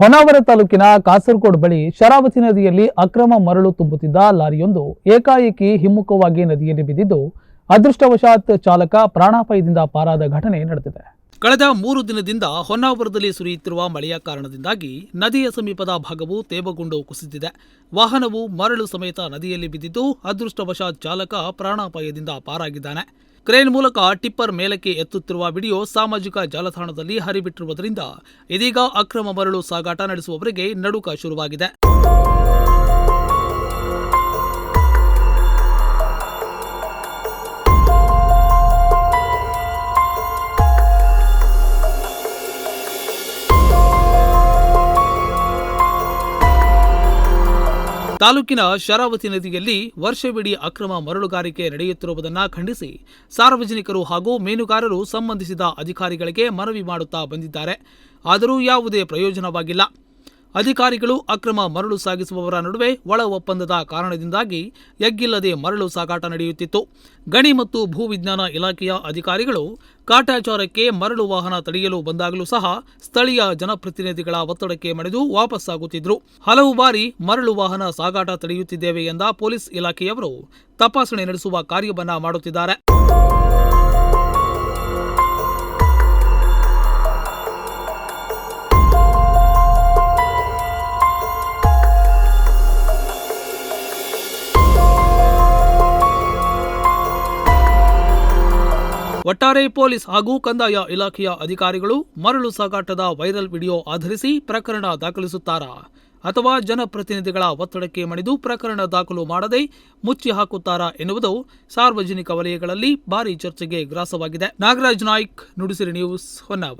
ಹೊನ್ನಾವರ ತಾಲೂಕಿನ ಕಾಸರಗೋಡ್ ಬಳಿ ಶರಾವತಿ ನದಿಯಲ್ಲಿ ಅಕ್ರಮ ಮರಳು ತುಂಬುತ್ತಿದ್ದ ಲಾರಿಯೊಂದು ಏಕಾಏಕಿ ಹಿಮ್ಮುಖವಾಗಿ ನದಿಯಲ್ಲಿ ಬಿದ್ದಿದ್ದು, ಅದೃಷ್ಟವಶಾತ್ ಚಾಲಕ ಪ್ರಾಣಾಪಾಯದಿಂದ ಪಾರಾದ ಘಟನೆ ನಡೆದಿದೆ. ಕಳೆದ ಮೂರು ದಿನದಿಂದ ಹೊನ್ನಾವರದಲ್ಲಿ ಸುರಿಯುತ್ತಿರುವ ಮಳೆಯ ಕಾರಣದಿಂದಾಗಿ ನದಿಯ ಸಮೀಪದ ಭಾಗವು ತೇವಗೊಂಡು ಕುಸಿದಿದೆ. ವಾಹನವು ಮರಳು ಸಮೇತ ನದಿಯಲ್ಲಿ ಬಿದ್ದಿದ್ದು, ಅದೃಷ್ಟವಶಾತ್ ಚಾಲಕ ಪ್ರಾಣಾಪಾಯದಿಂದ ಪಾರಾಗಿದ್ದಾನೆ. ಕ್ರೇನ್ ಮೂಲಕ ಟಿಪ್ಪರ್ ಮೇಲಕ್ಕೆ ಎತ್ತುತ್ತಿರುವ ವಿಡಿಯೋ ಸಾಮಾಜಿಕ ಜಾಲತಾಣದಲ್ಲಿ ಹರಿಬಿಟ್ಟಿರುವುದರಿಂದ ಇದೀಗ ಅಕ್ರಮ ಮರಳು ಸಾಗಾಟ ನಡೆಸುವವರಿಗೆ ನಡುಕ ಶುರುವಾಗಿದೆ. ತಾಲೂಕಿನ ಶರಾವತಿ ನದಿಯಲ್ಲಿ ವರ್ಷವಿಡೀ ಅಕ್ರಮ ಮರಳುಗಾರಿಕೆ ನಡೆಯುತ್ತಿರುವುದನ್ನು ಖಂಡಿಸಿ ಸಾರ್ವಜನಿಕರು ಹಾಗೂ ಮೀನುಗಾರರು ಸಂಬಂಧಿಸಿದ ಅಧಿಕಾರಿಗಳಿಗೆ ಮನವಿ ಮಾಡುತ್ತಾ ಬಂದಿದ್ದಾರೆ. ಆದರೂ ಯಾವುದೇ ಪ್ರಯೋಜನವಾಗಿಲ್ಲ. ಅಧಿಕಾರಿಗಳು ಅಕ್ರಮ ಮರಳು ಸಾಗಿಸುವವರ ನಡುವೆ ಒಳ ಒಪ್ಪಂದದ ಕಾರಣದಿಂದಾಗಿ ಎಗ್ಗಿಲ್ಲದೆ ಮರಳು ಸಾಗಾಟ ನಡೆಯುತ್ತಿತ್ತು. ಗಣಿ ಮತ್ತು ಭೂವಿಜ್ಞಾನ ಇಲಾಖೆಯ ಅಧಿಕಾರಿಗಳು ಕಾಟಾಚಾರಕ್ಕೆ ಮರಳು ವಾಹನ ತಡೆಯಲು ಬಂದಾಗಲೂ ಸಹ ಸ್ಥಳೀಯ ಜನಪ್ರತಿನಿಧಿಗಳ ಒತ್ತಡಕ್ಕೆ ಮಣಿದು ವಾಪಸ್ಸಾಗುತ್ತಿದ್ದರು ಹಲವು ಬಾರಿ ಮರಳು ವಾಹನ ಸಾಗಾಟ ತಡೆಯುತ್ತಿದ್ದೇವೆ ಎಂದ ಪೊಲೀಸ್ ಇಲಾಖೆಯವರು ತಪಾಸಣೆ ನಡೆಸುವ ಕಾರ್ಯವನ್ನ ಮಾಡುತ್ತಿದ್ದಾರೆ. ಒಟ್ಟಾರೆ ಪೊಲೀಸ್ ಹಾಗೂ ಕಂದಾಯ ಇಲಾಖೆಯ ಅಧಿಕಾರಿಗಳು ಮರಳು ಸಾಗಾಟದ ವೈರಲ್ ವಿಡಿಯೋ ಆಧರಿಸಿ ಪ್ರಕರಣ ದಾಖಲಿಸುತ್ತಾರಾ? ಅಥವಾ ಜನಪ್ರತಿನಿಧಿಗಳ ಒತ್ತಡಕ್ಕೆ ಮಣಿದು ಪ್ರಕರಣ ದಾಖಲು ಮಾಡದೆ ಮುಚ್ಚಿ ಹಾಕುತ್ತಾರಾ ಎನ್ನುವುದು ಸಾರ್ವಜನಿಕ ವಲಯಗಳಲ್ಲಿ ಭಾರಿ ಚರ್ಚೆಗೆ ಗ್ರಾಸವಾಗಿದೆ. ನಾಗರಾಜ್ ನಾಯ್ಕ್, ನುಡಿಸಿರಿ ನ್ಯೂಸ್ ಹೊನ್ನಾವರ.